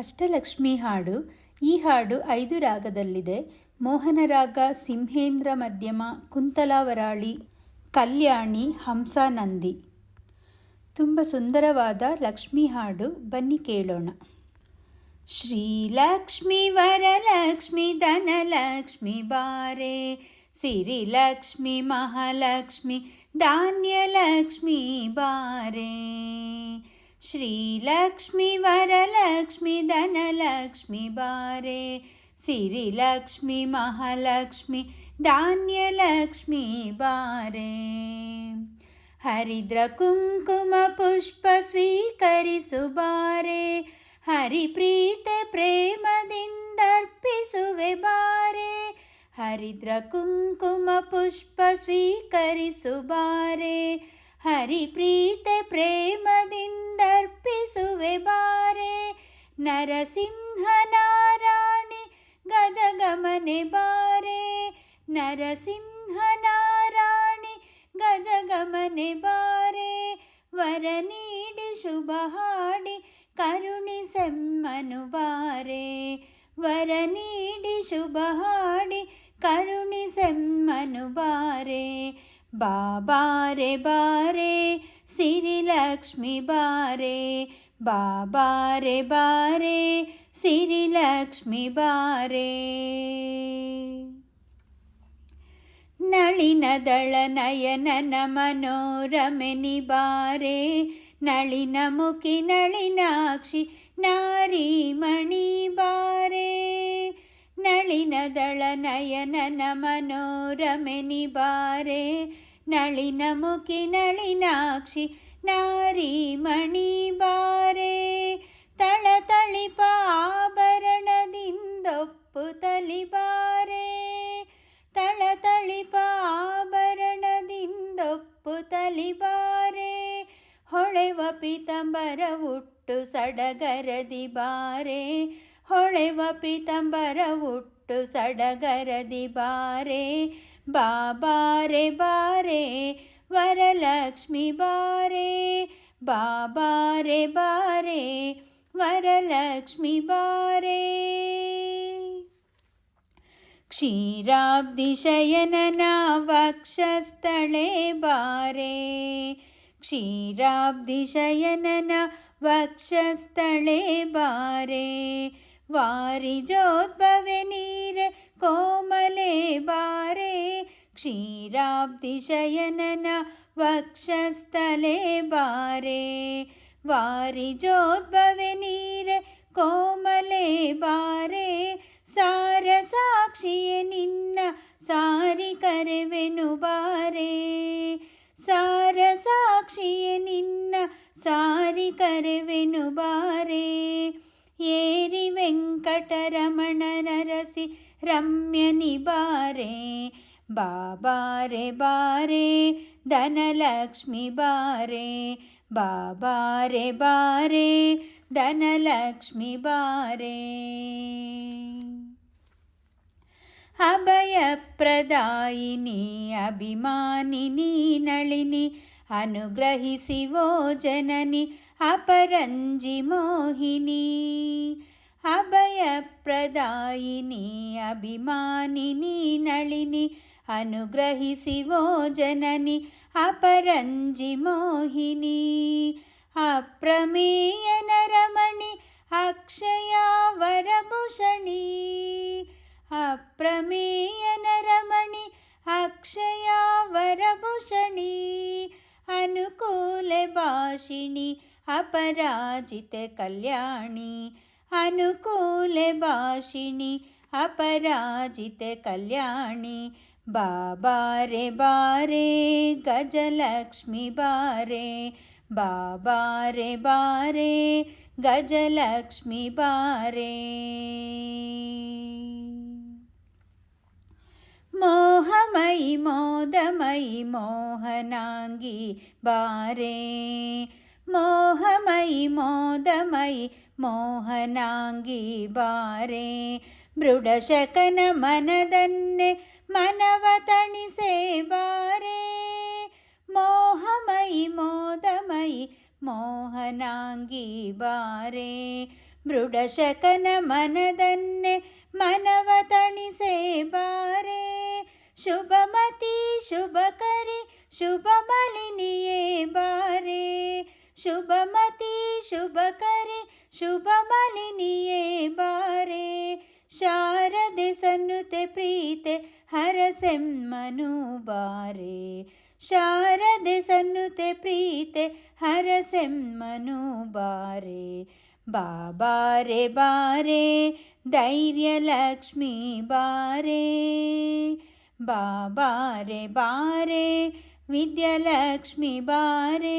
ಅಷ್ಟಲಕ್ಷ್ಮಿ ಹಾಡು ಈ ಹಾಡು ಐದು ರಾಗದಲ್ಲಿದೆ ಮೋಹನ ರಾಗ ಸಿಂಹೇಂದ್ರ ಮಧ್ಯಮ ಕುಂತಲಾವರಾಳಿ ಕಲ್ಯಾಣಿ ಹಂಸಾನಂದಿ ತುಂಬ ಸುಂದರವಾದ ಲಕ್ಷ್ಮಿ ಹಾಡು ಬನ್ನಿ ಕೇಳೋಣ ಶ್ರೀಲಕ್ಷ್ಮಿ ವರಲಕ್ಷ್ಮಿ ಧನಲಕ್ಷ್ಮಿ ಬಾರೆ ಸಿರಿಲಕ್ಷ್ಮಿ ಮಹಾಲಕ್ಷ್ಮಿ ಧಾನ್ಯಲಕ್ಷ್ಮಿ ಬಾರೆ श्रीलक्ष्मी वरलक्ष्मी धनलक्ष्मी बारे सिरि महालक्ष्मी धान्यलक्ष्मी बारे हरिद्र कुम्कुम पुष्पस्वीकरिसु बारे हरिप्रीतप्रेमदिन्दर्पसुवे बारे हरिद्र पुष्प पुष्पस्वीकरिसु बारे ഹരിപ്രീത പ്രേമ നിന്ദർപ്പിസുവേബാരേ നരസിംഹനാരാണി ഗജഗമനെ ബാരേ നരസിംഹനാരാണി ഗജഗമനെ ബാരേ വരനീടി ശുഭഹാടി കരുണി സെമ്മനു ബാരേ വരനീടി ശുഭഹാടി കരുണി സെമ്മനു ബാരേ ಬಾಬಾರೆ ಬಾರೆ ಸಿರಿಲಕ್ಷ್ಮಿ ಬಾರೆ ಬಾಬಾರೆ ಬಾರೆ ಸಿರಿಲಕ್ಷ್ಮಿ ಬಾರೆ ನಳಿನದಳ ನಯನನ ಮನೋರಮನಿ ಬಾರೆ ನಳಿನ ಮುಖಿ ನಳಿನಾಕ್ಷಿ ನಾರಿ ಮಣಿ ಬಾರೆ ನಳಿನದಳ ನಯನನ ಮನೋರಮನಿ ಬಾರೆ ನಳಿನ ಮುಖಿ ನಳಿನಾಕ್ಷಿ ನಾರಿ ಮಣಿ ಬಾರೆ ತಳ ತಳಿಪ ಆಭರಣದಿಂದೊಪ್ಪು ತಲಿಬಾರೆ ತಳಿಪ ಆಭರಣದಿಂದೊಪ್ಪು ತಲಿಬಾರೆ ಹೊಳೆವ ಪಿತಂಬರ ಉಟ್ಟು ಸಡಗರದಿ ಬಾರೆ ಹೊಳೆವ ಪಿತಂಬರ ಉಟ್ಟು ಹುಟ್ಟು ಸಡಗರದಿ ಬಾರೆ ಬಾಬಾರೆ ಬಾರೆ ವರಲಕ್ಷ್ಮಿ ಬಾರೆ ಬಾಬಾರೆ ಬಾರೆ ವರಲಕ್ಷ್ಮಿ ಬಾರೆ ಕ್ಷೀರಾಬ್ಧಿಶಯನನ ವಕ್ಷಸ್ಥಳೆ ಬಾರೆ ಕ್ಷೀರಾಬ್ಧಿಶಯನನ वक्षस्थले बारे വാരിജോദ്ഭവനീര് കോമലേ ബാരേ ക്ഷീരാബ്ദിശയനന വക്ഷസ്ഥലേ ബാരേ വാരിജോദ്ഭവനീര് കോമലേ ബാരേ സാരസാക്ഷിയെ നിന്ന സാരി കരവെനു ബാരേ സാരസാക്ഷിയെ നിന്ന സാരി കരവെനു ബാരേ ಏರಿ ವೆಂಕಟರಮಣನರಸಿ ರಮ್ಯ ನಿಬಾರೆ ಬಾಬಾರೆ ಬಾರೆ ಧನಲಕ್ಷ್ಮಿ ಬಾರೆ ಬಾಬಾರೆ ಬಾರೆ ಧನಲಕ್ಷ್ಮಿ ಬಾರೆ ಅಭಯಪ್ರದಾಯಿನಿ ಅಭಿಮಾನಿನಿ ನಳಿನಿ ಅನುಗ್ರಹಿಸಿವೋ ಜನನಿ अपरञ्जि मोहिनी अभयप्रदायिनी अभिमानिनी नळिनि अनुग्रहिसिवो जननि अपरञ्जि मोहिनी अप्रमेयनरमणि अक्षया वरभूषणी अप्रमेयनरमणि अक्षया वरभूषणी अनुकूलभाषिणि अपराजित कल्याणी अनुकूल भाषिणी अपराजित कल्याणी बाबारे बारे गजलक्ष्मी बारे बाबारे बारे गजलक्ष्मी बारे मोहमयि मोदमयि मोहनाङ्गी बारे മോദമയി മോദമയി മോഹനാംഗി ಬಾರೆ ಮೃಡಶಕನ ಮನದನ್ನೆ ಮನವ ತಣಿಸೆ ಬಾರೆ ಮೋಹಮಯಿ ಮೋದಮಯಿ ಮೋಹನಾಂಗಿ ಬಾರೆ ಮೃಡಶಕನ ಮನದನ್ನೆ ಮನವ ತಣಿಸೆ ಬಾರೆ ಶುಭಮತಿ ಶುಭಕರಿ ಶುಭಮಲಿನಿಯೇ ಬಾರೆ शुभमति शुभकरे शुभ बारे शारदे सन्नुते प्रीत हरं मनुबारे शारदे सन्नुते प्रीते हरसें सें मनुबारे बाबारे बारे बा बारे धैर्य लक्ष्मी बारे। बा ा रे विद्यालक्ष्मी बारे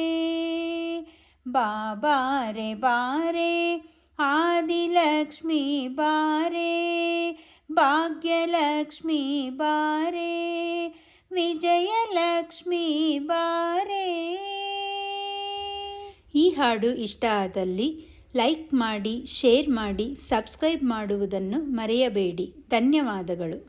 ಬಾಬಾರೆ ಬಾರೆ ಲಕ್ಷ್ಮಿ ಬಾರೆ ಭಾಗ್ಯಲಕ್ಷ್ಮಿ ಬಾರೆ ವಿಜಯಲಕ್ಷ್ಮಿ ಬಾರೆ ಈ ಹಾಡು ಇಷ್ಟ ಆದಲ್ಲಿ ಲೈಕ್ ಮಾಡಿ ಶೇರ್ ಮಾಡಿ ಸಬ್ಸ್ಕ್ರೈಬ್ ಮಾಡುವುದನ್ನು ಮರೆಯಬೇಡಿ ಧನ್ಯವಾದಗಳು